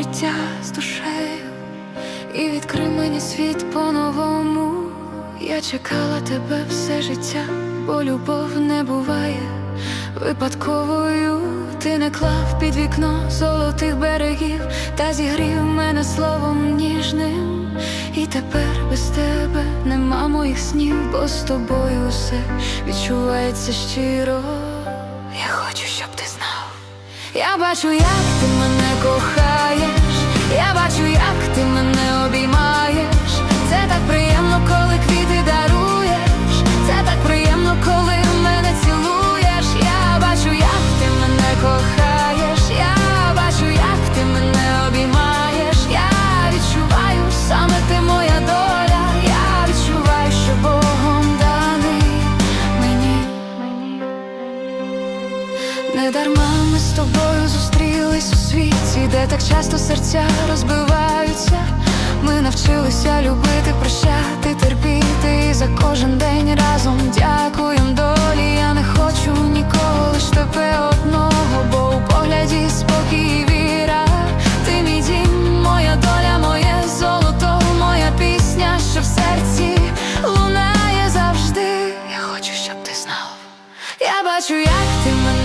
життя з душею і відкрий мені світ по-новому. Я чекала тебе все життя, бо любов не буває випадковою. Ти не клав під вікно золотих берегів та зігрів мене словом ніжним. І тепер без тебе нема моїх снів, бо з тобою все відчувається щиро. Я хочу, щоб ти знав. Я бачу, як ти мене кохаєш, Не дарма ми з тобою зустрілись у світі, де так часто серця розбиваються. Ми навчилися любити, прощати, терпіти і за кожен день разом дякуєм долі. Я не хочу нікого, лиш тебе одного, бо у погляді спокій віра. Ти мій дім, моя доля, моє золото, моя пісня, що в серці лунає завжди. Я хочу, щоб ти знав. Я бачу, як ти мене